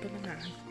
ต้นทั้ง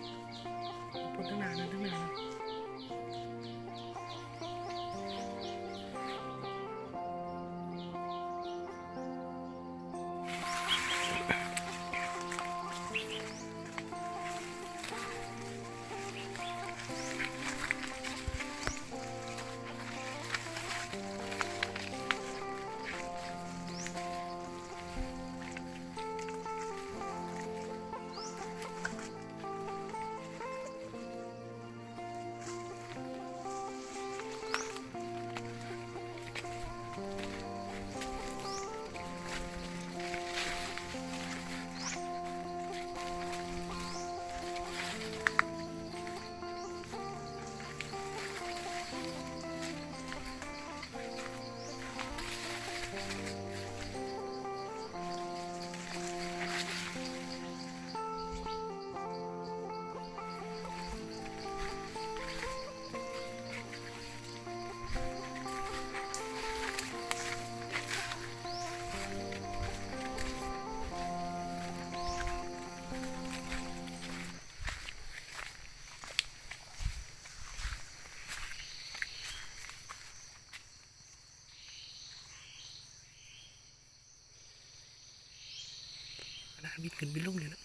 บินขึ้นบินลงเลยนะ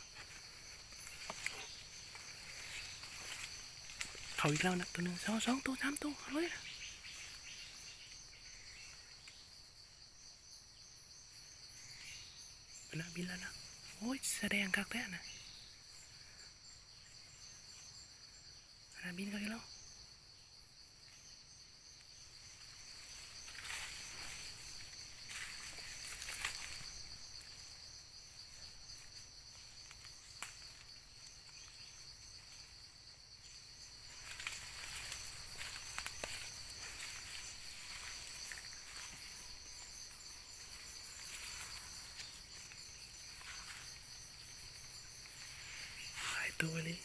เขาอีกแล้วนะตัวหนึ่งสองสองตัวสามตัวเลยนะนะบินแล้วนะโอ้ยแสดงกักแท้นะ หายตัวเลย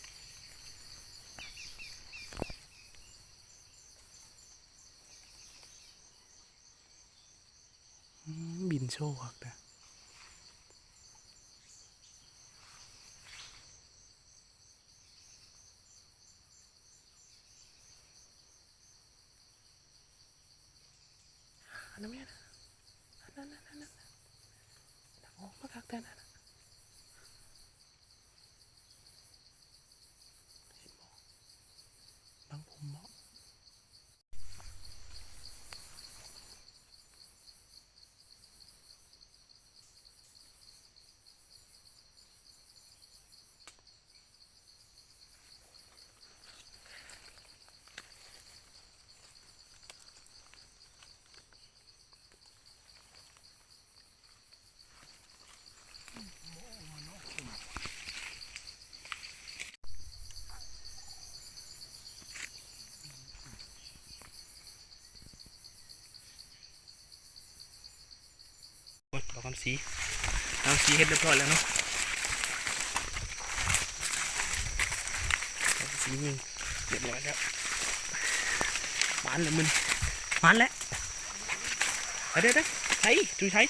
อืมบินโชว์ครับนะอันนั้นไม่นะอันนั้นนั่นนั่นนั่นออกมาคักแต่นั่นน่ะ บางผมเหมาะโอ้ยบอก คำสีคำสีเฮ็ดเรียบร้อยแล้วเนาะสียิงเรียบร้อยแล้วหวานเลยมึนหวานแล้วเดี๋ยวเดี๋ยวใช้จูใช้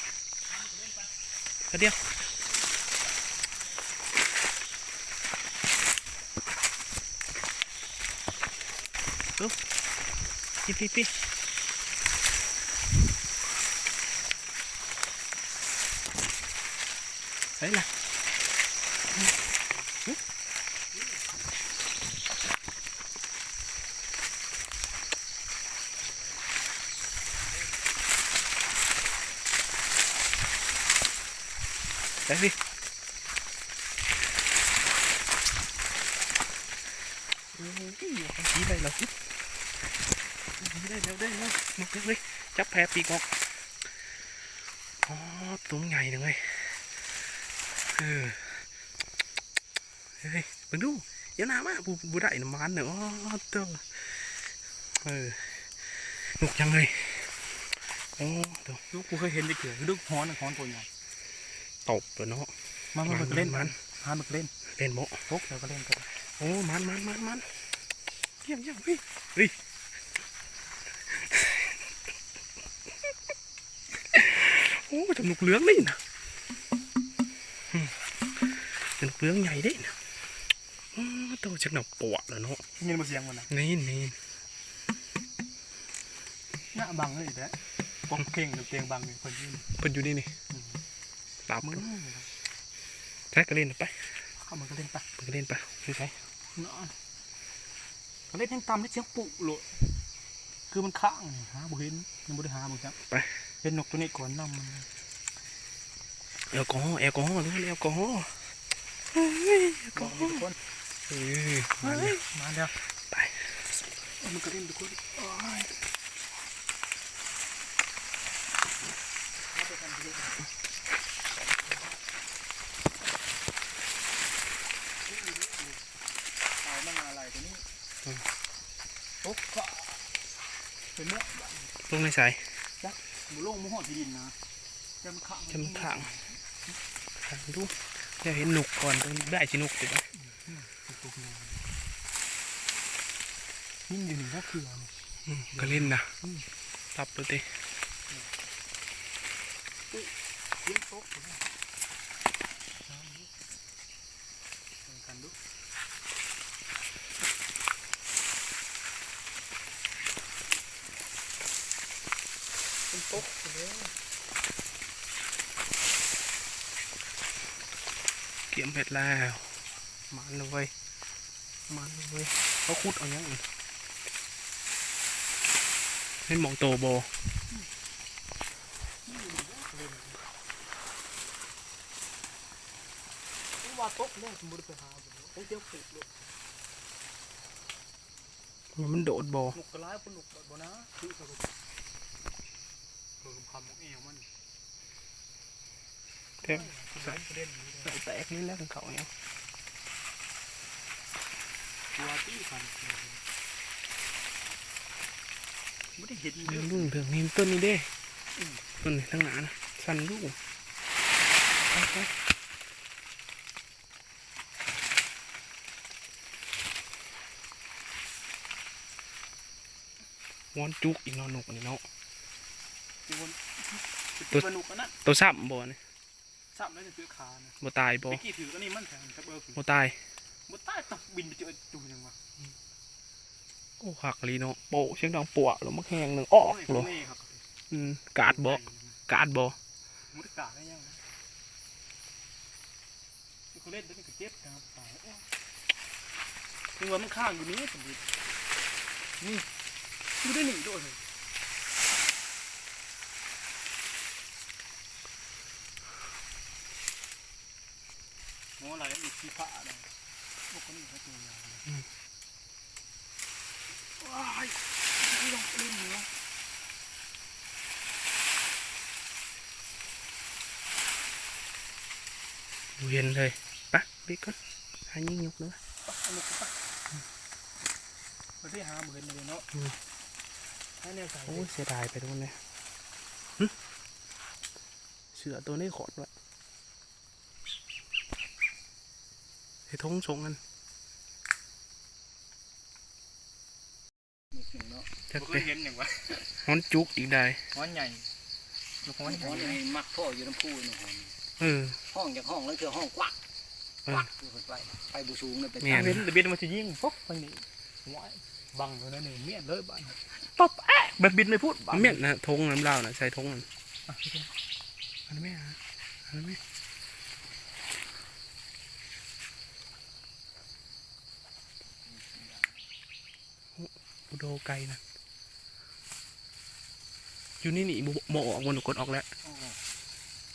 เอาเดี๋ยวดูพี่พี่พี่ Đấy là Đấy, đi. Cái gì con chỉ đây là hút đây đâu đây đâu một cái đi. Chấp hẹp đi con có tốn ngày nữa ơi เฮ้ยเบิ่งดูเดี๋ยวน้ามาบูบูได้น้ำมันเนอะอ๋อเตัวเออหนุกยังเลยโอ้ตัวลูกกูเคยเห็นจะเกี่ยวลูกฮ้อนฮ้อนตัวใหญ่ตบเลยเนาะมันมันเล่นมันฮานมันเล่นเล่นโมพกแล้วก็เล่นกันโอ้มันมันมันมันเยี่ยมเยี่ยมเฮ้ยเฮ้ยโอ้จมูกเหลืองนี่นะ อืมจมูกเหลืองใหญ่เด้นะโตชักหนักปวดแล้วเนาะยินมาเสียงมันนะนี่นี่หน้าบังเลยแท้ปกเก่งกับเตียงบังเลยคนยืนเพิ่นอยู่นี่นี่ตามมึงแท็กก็เล่นไปเข้ามันก็เล่นไปเพิ่นก็เล่นไปนี่ใช่เนาะก็เล่นยังตามได้เสียงปุโลดคือมันข้างนี่หาบุเห็นยังบุได้หาบุจับไปเห็นนกตัวนี้ก่อนนำมันแอลกอฮอล์แอลกอฮอล์รู้แอลกอฮอล์เฮ้ยแอลก บอกทุกคนเออมาเลยมาแล้วไปเอามันก็เล่นทุกคนโอ้ยเอานมาอะไรตัวนี้โอ๊กก็เป็นเมื่อลงในสายบุโล่งมุหอดดินนะจำข้างจำข้างข้างดู อยากเห็นนุกก่อนต้องได้ชินุกถูกไหมยิ่งอยู่นี่ก็คือก็เล่นนะตับดูดิเลี้ยงโต๊ะอยู่นะเอาดูลองกันดูเป็นโต๊ะเลย เกี่ยมเผ็ดแล้วมาเลยมาเลยเขาคุดเอาอย่างอื่นเล่นหมองโตโบว่าโต๊ะแรกสมมติไปหาผมต้องเที่ยวปลูกเลยมันโดดโบหนุกกระไรคนหนุกแบบนะคือสรุปเพิ่มความมุกเอวมันเต็มใส่ประเด็นนี้เลย แตกนี่แล้วของเขาเนี่ยตัวตี้กันไม่ได้เห็นเรื่เยองอะรุ่นเรื่องนี้ต้นนี้เด้ต้นนี้ทั้งหนานะสั้นลูกไปไปวอนจุกอีกเนาะหนุกอันนี้เนาะตัวตัวหนุกอันนั้นตัวซ้ำบ่เนี่ย ซ้ำแล้วจะเจอขานะบ่ตายบ่เมื่อกี้ถือตัวนี้มันแทงครับเออคือบ่ตายมันใต้ตับบินไปเจอจูยังวะโอ้หักลีเนาะโปะเสียงดังปวะหรือมักแหงหนึ่งออกโยเหรอนี่ครับอืมกาดบ่กาดบ่มุดกาดได้ยังนะที่เขาเล่นตัวนี้ก็เจ็บนะครับตายโอ้ยยังว่ามันข้างอยู่นี้สมมตินี่ดูได้หนีด้วยเลย โอ้อะไรอีกที่ผ้าเลยพวกคนนี้เขาตัวยาวเลยว้ายไม่ลองเล่นเนาะเวียนเลยปะบิ๊กก่อนหายิงยกเลยอันนี้ก็ปะมันได้หาเหมือนเลยเนาะให้แนวใส่โอ้ยเสียดายไปทุกคนเลยหึเสือตัวนี้ขอดไว้ ไอ้ทงสงกันเนาะจักเคไปยเห็นอย่างวะฮอนจุกอีกได้ห้อนใหญ่ลูกห้อนใหญ่ห้องนี้มักพ่ออยู่น้ำพูนี่ห้องเออห้องจากห้องแล้วคือห้องกวักเออกวักคือคนไปไปบุสูงเลยไปแม่เบนแต่เบนมันจะยิงปุ๊บไปนี่ว้ายบังเลยนะนี่เมียนเลยบ้านป๊บแอะแบบบินไม่พูดบังเมียนนะทงน้ำเหล้านะใส่ทงนั่นอันนี้นแม่ฮะอันนี้นแม่อุโดไกลนะอยู่นี่นี่บ่บ่ออกมันกดออกแล้วโอ้โห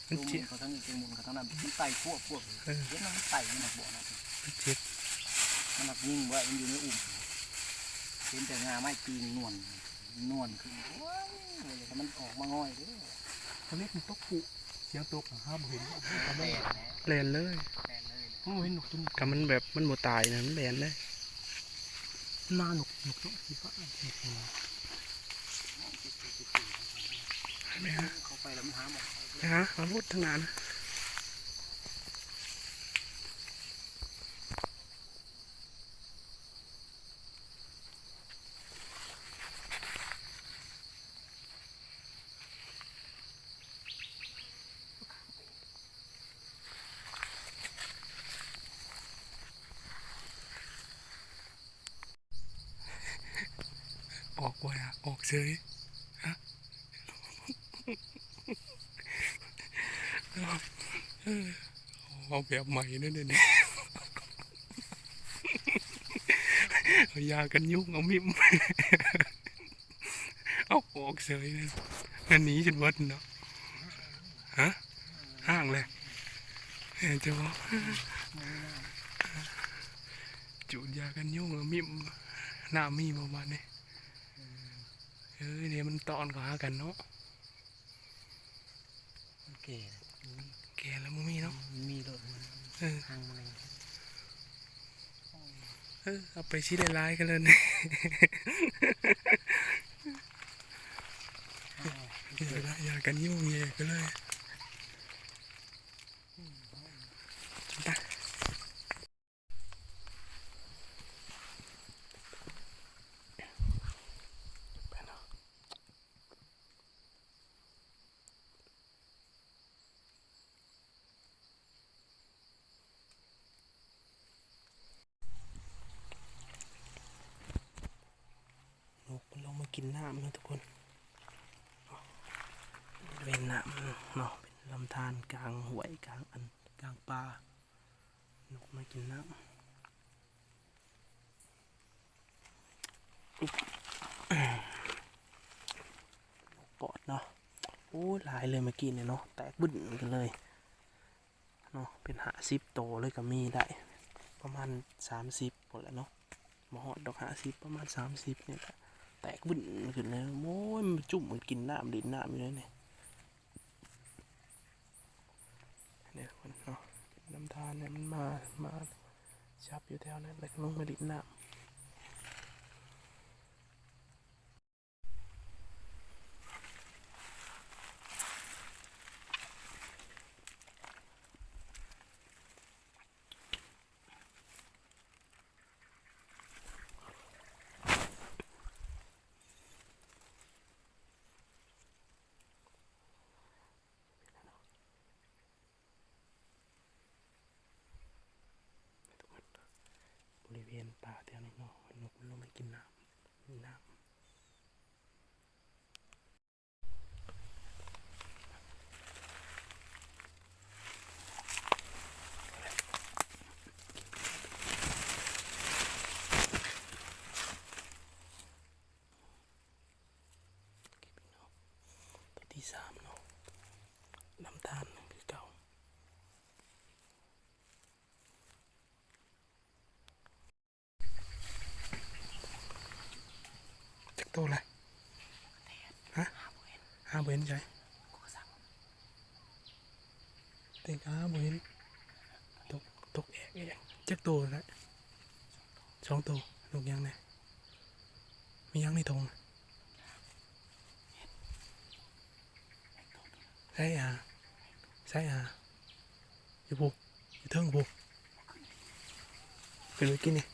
มันดูเจ็บเขาทั้งนี้ดูมุนเขาทั้งนั้นมันไต่พวกพวกเออเห็นมันไต่มันหนักบ่อนะมันเจ็บมันหนักยิ่งว่ามันอยู่ในอุ่มเห็นแต่งาไม้ปีนนวลนวลขึ้นว้ายแต่มันออกมาง่อยเด้อเขาเรียกมันตกผูเสียงตกห้ามเห็นแปลนนะแลนเลยแปลนเลยผมเห็นหนุกตัวนี้กับมันแบบมันบ่ตายนะมันแลนเลย มาหนุกหนุกตัวสีฟ้าหนุกหนุกเห็นไหมฮะเขาไปแล้วมันหาหมดนะฮะมาพูดทั้งนั้น เฉยฮะเอาแบบใหม่นั่นเองเอายากันยุ่งเอามิมเอาออกเฉยเลยอันนี้ฉันวัดเนาะฮะห้างเลยเห็นจะบอกจูดยากันยุ่งเอามิมหน้ามีประมาณนี้ เอ้ยเนี่ยมันตอนก็หากันเนาะมันแก่แกแล้วมึงมีเนาะมันมีรถมันเออทางมันเลยเออเอาไปชี้ได้ร้ายๆกันเลยเนี่ยอย่าละอย่ากันยุ่งแย่กันเลยไปไปเนาะนกมั น้ำนะทุกคนเป็นน้ำเนาะเป็นลำธารกลางห้วยกลางอันกลางป่านกมากินน้ำนกปอดเนาะโอ้หลายเลยเมื่อกี้เนี่ยเนาะแตกบึ้นกันเลยเนาะเป็นหาซิปโตเลยก็มีได้ ประมาณสามสิบหมดแล้วเนาะมอหอดดอกหาซิปประมาณสามสิบเนี่ยแหละ แตกบึ้นขึ้นเลยโอ้ยมันจุ่มมันกินน้ำดินน้ำอยู่เลยเนี่ยเนี่ยคนเนาะน้ำทานเนี่ยมันมามาชับอยู่แถวนั้นแล้วก็ลงมาดินน้ำบริเวณป่าแถวนี้เนาะนกมันลงมากินน้ำกินน้ำตัว ที่สามเนาะลำธารคือเก่าจักโตเลยฮะห้าเบนใช่เต็งห้าเบนตกตกแอกเองจักโตแล้วสองโตนกยังไงมียังในทง ใช่อะใช่อะอยู่บุอยู่เทิงบุไปเลยกินนี่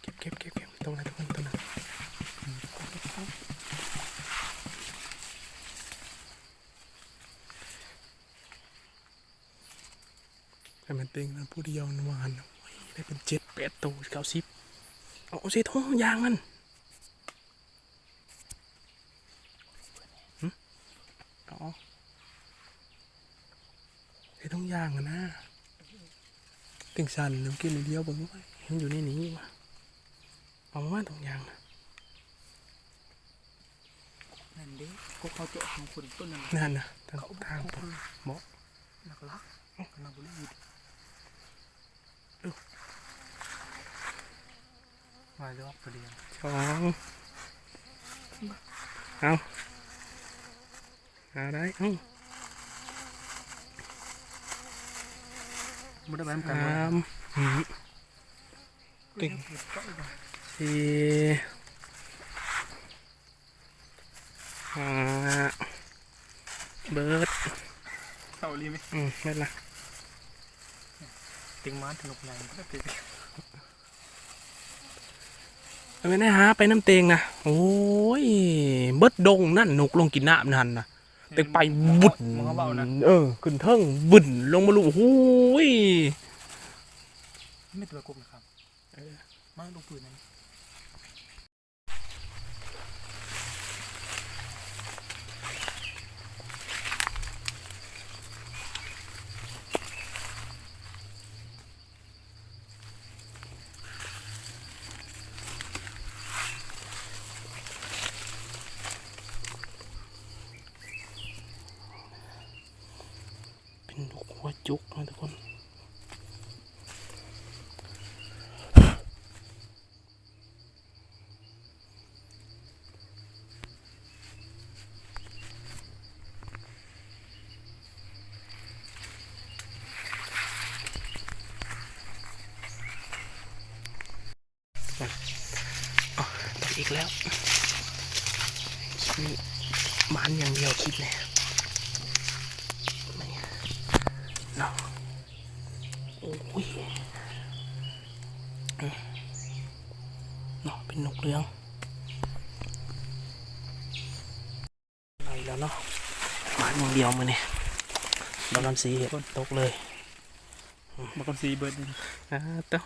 เก็บเก็บเก็บเก็บตรงนั้นตรงนั้นตรงนั้นอืมแต่มันเต็งนะผู้เดียวนวานนะ ได้เป็นเจ็ดแปดตัวเก้าสิบเอาเอาใส่ท้องยางมันหึเอาใส่ท้องยางอะนะเต็งสันน้ำกินนิดเดียวเบิ่งไว้เห็นอยู่ในนี้วะเอามาตรงยางนะนั่นเด้พวกเขาเจาะของคนต้นนั้นนั่นนะทางทางตรงนักลักนักบุรีมาเลือ กประเดี๋ยวสองเอาเอาได้เอาไม่ได้แบมกันสามหืมติ่งสี่ห้าเบิร์ดเอาลีไหมอืมไม่นละติงม้านถนกใหญ่ก็ได้ติด เอา ไปไหนหาไปน้ำเตงนะโอ้ยเบิดดงนั่นหนุกลงกินน้ำนั่นนะตึกไปบุดเขาเบานเออขึ้นเทิงบุ่นลงมาลุโอ้ยไม่ตัวกบนะครับมาลงปืนนั่น จุกนะทุกคนอ๋อตกอีกแล้วนี่มันอย่างเดียวคิดเลย เนาะโอ้ยอืม เนาะเป็นนกเรืองไปแล้วเนาะหมาอย่างเดียวมือนี่บอลำสีเห็นตกเลยมาคนสีเบิร์ดนี่อ่าเต้า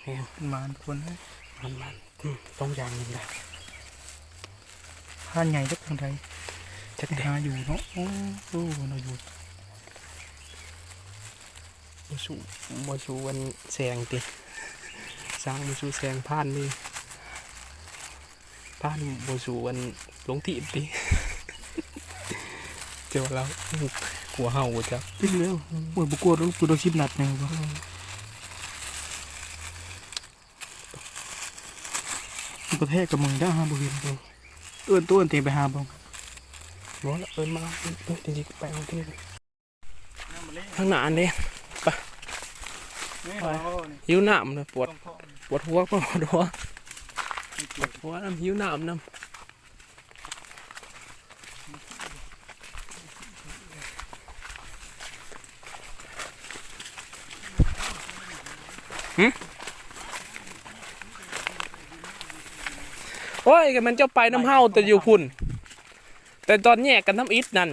แม่งเป็นมาทุกคนเลยมันมันอืมต้องอย่างหนึ่งเลยผ่านใหญ่จักทางไทยจักไปเด็กหาอยู่เนาะโอ้โหเราอยู่ มาสู่มาสู่วันแสงติสร้างมาสู่แสงผ่านนี่ผ่านมาสู่วันหลงทีติเจ้าเราหัวเห่าจ้ะจริงแล้วโอ้ยบุกวดลูกปืนโดนชิบนัดเนี่ยบ่มันกระแทกกับมึงได้ฮะบุเห็นบ่เอื้อนตัวเอื้อนเตะไปหาบ่บอกแล้อนมาเอิ้อนจริงๆไปเอาที่นี่น้ำมาเล่ข้างหน้าอันนี้ หิวน้ำเลยปวดปวดหัวปวดหัวปวดหัวน้ำหิวน้ำน้ำหึโอ้ยก็มันเจ้าไปน้ำเฮาแต่อยู่พุ่น แต่ตอนแยกกันทำอิฐนั่น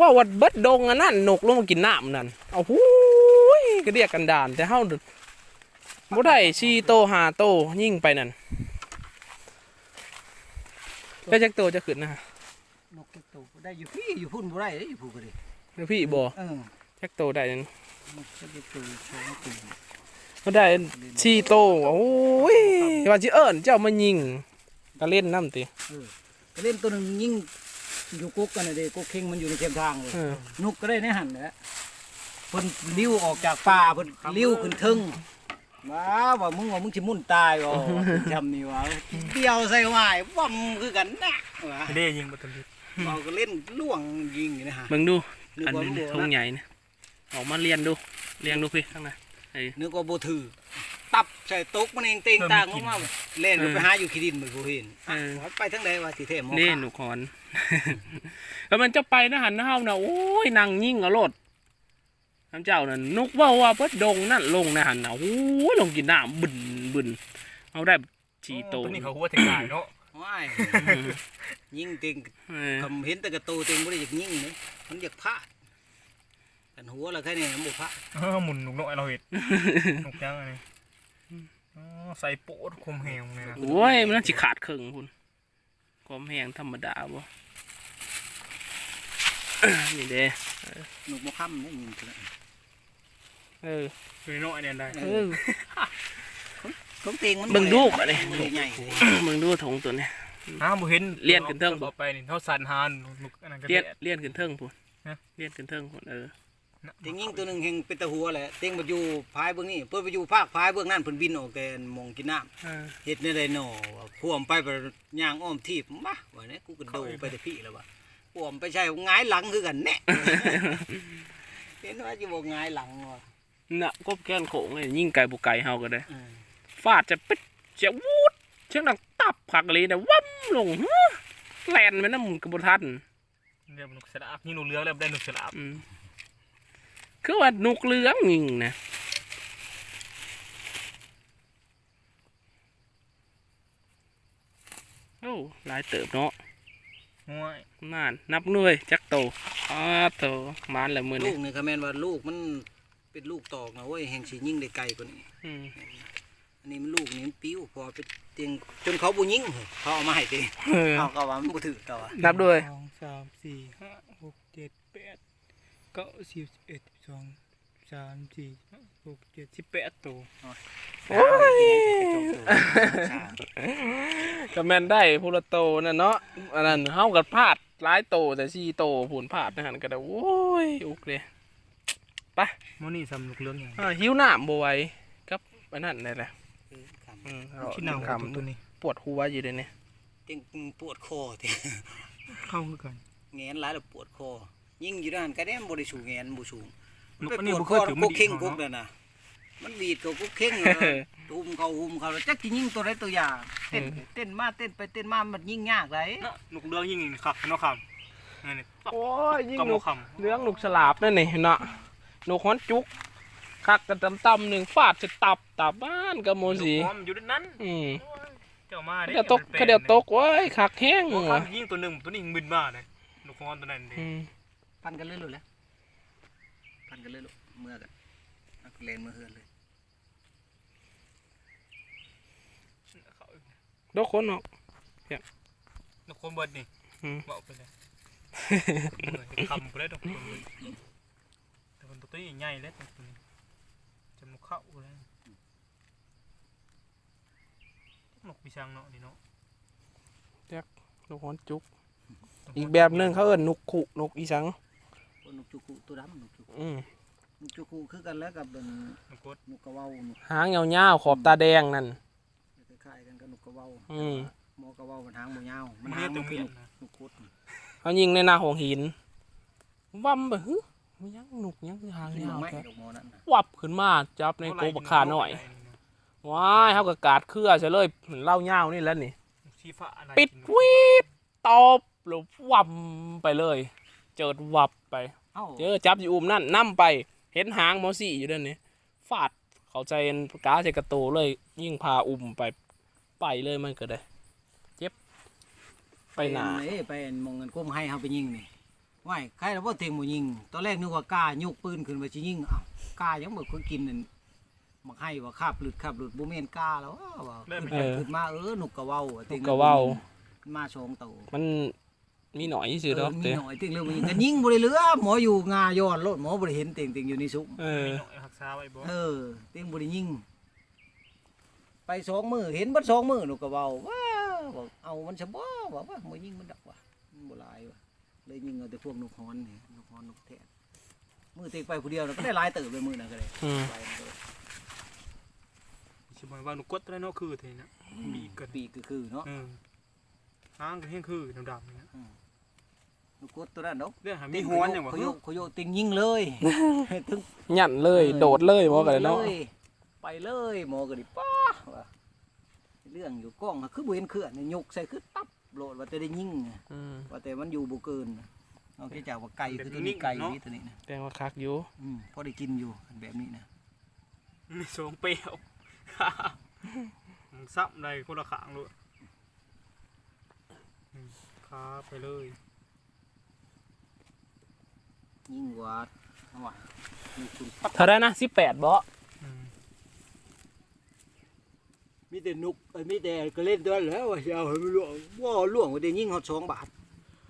ว่าวัดเบิดดงอันนั่นนกลงมากินน้ำนั่นเอาหู ยก็เรียกกันดาน แต่เฮาบ่ได้ชีโตหาโตยิ่งไปนั่นแล้วจักโตจะขึ้นนะฮะนกตัวได้อยู่พี่อยู่พุ่นบ่ได้เด้อยู่พุ่นก็ดิเดี๋ยวพี่บ่เออจักโตได้นั่นนกตัวตัวสองตัวบ่ได้ชีโตโอ้ยว่าสิเอิ้นเจ้ามายิงก็เล่นน้ำติไปเล่นตัวหนึงยิ่งอยู่กุ๊กกันน่ะเด้กุ๊กเข่งมันอยู่ในเข็มทางเลยเออนุกก็ได้ในหันแหละ เพิ่นลิ้วออกจากป่าเพิ่นลิ้วขึ้นเทึงว้าว่ามึงว่ามึงสิมุ่นตายบ่จำนี่ว่าเดียวใส่หวายว่ำคือกันนะว่าไม่ได้ยิงประตูเราก็เล่นล่วงยิงอยู่นะฮะเบิ่งดูนึกอันว่านี้บ่ทงนะใหญ่นะออกมาเรียนดูเรียงดูพี่ข้างในนึกว่าบ่ถือตับใส่ตกมันเองเต็งตางออกมาเล่นไปหาอยู่ขี้ดินบ่เห็นอะว่าไปทางใดว่าสิเทมนี่หนูคอนแล้วมันจะไปนะหันเฮานะโอ้ยนางยิ่งเอารถ น้ำเจ้านั่นนกว่าว่าเพิ่ดดงนั่นลงนะหันนะโอ้ยลงกินน้ำบึนบึนเอาได้ชีโตตัวนี้เขาหัวถึงตายเนาะว้ายยิงเต็งเออคำเห็นแต่กระโตเต็งบ่ได้อยากยิงเลยมันอยากพลาดกันหัวละแค่นี้มันบ่พลาดเออหมุนหนุกน้อยเราเห็นหนุกจังอันนี้อ๋อใส่โป๊ดคมเหวเนี่ยนะโอ้ยมันน่าจะขาดครึ่งคุณความแห้งธรรมดาบ่นี่เด้หนุกบ่ค่ำได้ยิงเถอะ เออคือน้อยเนี่ยได้เออของเต็งมันเบิ่งดูบัดนี้ใหญ่มึงดูถงตัวนี้อ้าวบ่เห็นเลี่ยนขึ้นเทิงบ่บ่ไปนี่เท่าสันหานหนุกอันนั้นก็เลียนแดดเลียนขึ้นเทิงพุ่นฮะเลียนขึ้นเทิงพุ่นเออเต็งยิงตัวหนึงแห่งเป็นตะหัวแหละเต็งบ่อยู่พายเบื้องนี้เพิ่นไปอยู่ภาคพายเบื้องนั้นเพิ่นบินออกแต่หมองกินน้ำเออเฮ็ดในไดหนอว่าพ่วมไปไปย่างอ้อมทีบมาว่าเนี่ยกูก็โดดไปแต่พี่แล้วว่าพ่วมไปใช่หงายหลังคือกันแน่เห็นว่าจะบอกหงายหลังว่ะ น่ะกบแก้นโขงเลยยิ่งไก่บุกไก่เฮาก็ได้เออฟาดจะปิดจะวูดเชียงดังตับผักเลยนะวั้มลงฮึแลนไปน้ำกระบทันเรียกหนุกสลับนี่หนุกเลือกแล้วได้หนุกสลับอืมคือว่านุกเลื้องยิงนะโอ้หลายเติบเนาะง่วยน่านนับหน่วยจักโตอ้าโตมานละมือลูนี่กนี่ก็แม่นว่าลูกมัน เป็นลูกตอกนะเว้ยแห่งสิยิ่งได้ไกลกว่านี้อืมอันนี้มันลูกนี่มันปิ้วพอไปเตียงจนเขาบ่ยิงเขาเอามาให้ติเออเอาก็ว่ามันบ่ถือต่อนับด้วยสองสามสี่ห้าหกเจ็ดแปดเก้าสิบสิบเอ็ดสิบสองสามสี่ห้าหกเจ็ดสิบแปดตัวโอ้ยก็แม่นได้พูละโตนั่นเนาะอันนั้นเฮากับพลาดหลายโตแต่สี่โตผุนพลาดนะหันก็ได้โอ้ยอุกเลย โมนี่สำลุกเรื่องอย่างอ่าหิวน้ำบ่ไหวกับอันนั้นนี่แหละอืมเอาที่หนาวคำตัวนี้ ปวดหัวอยู่เดี๋ยวนี้เตียงปวดคอติเข้าคือกันแงนหลายแล้วปวดคอ ยิ่งอยู่ด้านก็ได้มันบ่ได้สูงแงนบ่สูงนกไปอันปนี้วดบ่คเคอยถือกุมันกดีเข่งเขากุกเนาะนั่นน่ะมันบีดกับกุกเข่งหุมเขาหุมเขาแล้วจักสิยิงตัวใดตัวอย่างเต้นเต้นมาเต้นไปเต้นมามันยิ่งยากเลยเนาะนกเรื่องยิ่งนี่ครับเนาะครับนั่นนี่โอ้ยยิ่งกำหนนุกกคเรื่องหนุกสลาบนั่นนี่เนาะห นุกฮ้อนจุกคักกันตำๆหนึ่งฟาดจะตับตับบ้านกับโมำสีนกพร้อมอยู่ด้านนั้น อืมเจ้ามาเขาเดี๋ยวตกเขาเดี๋ยวตกเว้ยคักแห้งโอ้ว่ะคำยิ่งตัวหนึ่งตัวนี้มึนมากเลยนกพร้อมตัวนั้นดิอืมพันกันเลยลูกแล้วพันกันเลยลูกเมื่อกันนักเลนเมื่อเฮือนเลยดกคนเนาะนกคนเบิดนี่อืมบอกไปเลยคำไปเลยนกคนเบิดแต่มันตัวนี้ใหญ่เลยตัวนี้จมูกเข้าเลยนกปีชังเนาะนี่เนาะนกฮ้อนจุก อีกแบบหนึงเขาเอิ้นนกขุนกอีสังคนนกจุกุตัวดำนกจุกุอืมนกจุกุคือกันแล้วกับเป็นนกกดนกกระเว้านกหางยาวๆขอบตาแดงนั่นคล้ายๆกันกับนกกระเว้าอืมหมอกระเว้ามันหางบ่ยาวมัมันนหาเรียงกมัตัวนคือเมียนกนะนกคุดเขายิงในหน้าของหินวับไปฮึ มันยังหนุกยังหางขึ้นยาวไม้แท้ดอกหมอนั่นน่ะวับขึ้นมาจับในโกบกขาหน่อยว้ายเขาก็กาดเครือใช่เลยเหมือนเล่ายาวนี่แหล้วนี่ชีฟ้าอะไรปิดวีดตอบหรือวับไปเลย เจิดวับไปเอ้าเจอจับอยู่อุ้มนั่นนั่มไป เห็นหางหมอสี่อยู่เด้านนี้ฟาดเขาใจเอ็นกาใส่กระโตเลย ยิ่งพาอุ้มไปไปเลยมันก็ได้ เจ็บ ไปหนาเอ้ยไปมองเงินก้มให้เฮาไปยิงนี่ ว่ายใครแล้วบ่เต็งบ่ยิง ตอนแรกนึกว่ากล้ายกปืนขึ้นมาสิยิงอ้าวกล้ายังบ่คนกินนั่นมาให้ว่าคาบหลุดคาบหลุดบ่แม่นกล้าแล้วอ้าวว่าขึ้นไปขึ้นมาเออนกกระเว้าอะนเต็กงกระเว้ามาสองตัวมันมีหน่อยสิเอดออกมีเต้หน่อยเต็งเร็วบ่ยิงก็ยิงบ่ได้เหลือหมออยู่งาย้อนรถหมอบ่ได้เห็นเต็งเต็งอยู่ในซุ้มเออมีหน่อยหักษาไว้บ่เออเต็งบ่ได้ยิง ไปสองมือเห็นบัดสองมือนกกระเว้าว้าบอกเอามันซะบ่ว่าว่าบ่ยิงมันดอกว่ะมันบ่หลายว่ะ เลยยิงเอาแต่พวกนกฮอนนี่นกฮอนนกแท้มือเต็งไปผู้เดียวน่ะก็ได้หลายเติบเลยมือน่ะก็ได้อืม ไปมันก็ได้ชิบอยว่านกกดตัวนั้นเนาะคือเท่นะมีเกินปีกก็คือเนาะเออหางก็เฮี้ยงคือดำๆนี่นะนกกดตัวนั้นเนาะเรื่องหามีฮ้อนอย่างบ่ขยโยขยโยติงยิงเลยถึง หยันเลย โดดเลยหมอกันเนาะลยไปเลยหมอก็ดิป้าว่ะเรื่องอยู่กล้องอะคือบ่เห็นเคลื่อนนี่ยกใส่คือตับ โหลดว่าแต่ได้ยิงอืมว่าแต่มันอยู่บ่เกินนอกจากว่าไก่คือตัวนี้ไก่นี่ตัวนี้นะแต่ว่าคักอยู่อืมพอได้กินอยู่แบบนี้นะมีสองเปรี้ยว ซับได้คนละขางเลยอืมขาไปเลย ยิ่งกว่าเอาว่ะอยู่คุณปั๊บเท่าไรนะสิบแปดบ่ อืม มีแต่นกเอ้ยมีแต่ก็เล่นตัวแล้วว่าสิเอาให้มันล่วงบ่ล่วงว่าได้ยิงฮอด2บาท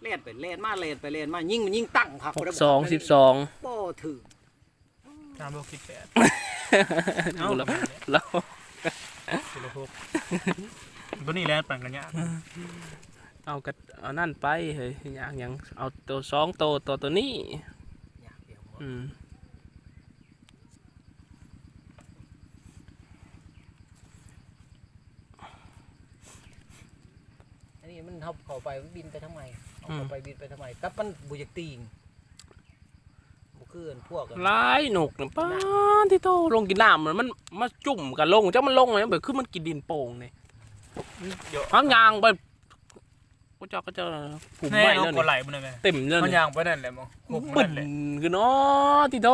แล่นไปแล่นมาแล่นไปแล่นมายิงมันยิงตั้งครับหกสองสิบสองบ่ถือสามโลสิบแปดเอาแล้วแล้วสิบโลหกตัวนี้แลนปั่นกันเนี่ยเอากระเอานั่นไปเฮ้ยอย่างอย่างเอาตัวสองตัวตัวตัวนี้อยากเดียวหมด อืม อันนี้มัน เฮาเข้าไปมันบินไปทำไมเอาเข้าไปบินไปทำไมกับมันบ่อยากตีงบ่คืออันพวกอันลายหนกนะป้าดที่โตลงกินน้ำมันมันมาจุ่มกันลงจ้ามันลงเลยแบบคือมันกินดินโป่งเนี่ยเยอะหางยางไปก็เจ้าก็จะผุ่มแน่ไว้น้องแล้วกนี่ไหลมันเลยเต็มเลยมันนี่ยางไปนั่นแหละมั้งหุบบึ้มันนแหละคือเนาะที่โต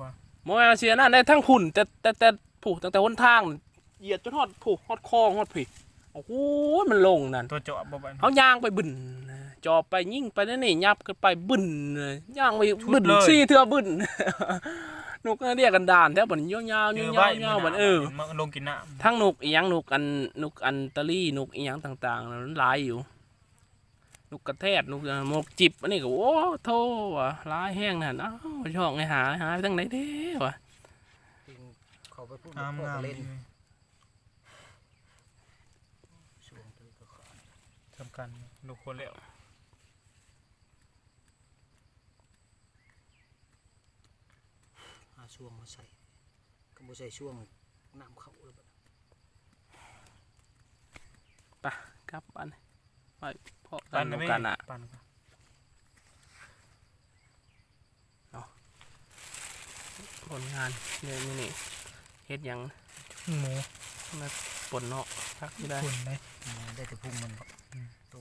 ว่าโมเอเชียนั่นได้ทั้งหุ่นแต่แต่แต่ผูกตั้งแต่หนทางเหยียดจนฮอดผูกฮอดคองฮอดผีโอ้โหมันลงนั่นตัวเจาะบ่บันเอายางไปบึนจอบไปยิ่งไปนั่นนี่ยับกันไปบึนเลยย่างไปชุดบึนเลยซี่เทื่อบึนนกก็เรียกกันด่านแท้บ่นยาวๆยาวเจอๆไว้ยาวๆบ่นเออมันลงกินน้ทั้งนกอีหยังนกอันนกอันตะลี่นกอีหยังต่างๆนั้นหลายอยู่นกกระแทดนกนกจิบอันนี้ก็โอ้โทว่ะหลายแห้งนั่นเอ้าช่องไงหาหาไปทางไหนเด้วะเขาไปพูดำงามพ่องามก็เล่นช่วงตัวก็ขาด สำคัญลูกคนแล้วหาช่วงมาใส่ก็บ่ใส่ช่วงน้ำเข้าแล้วบัดกลับอันไปเพาะกัปันนนนะกแม่กันอะปันผลงานเดือนนี้นี่เฮ็ดหยังหมูมาปนเนาะพักไม่ได้คุณเลยได้แต่พุ่งมัน তো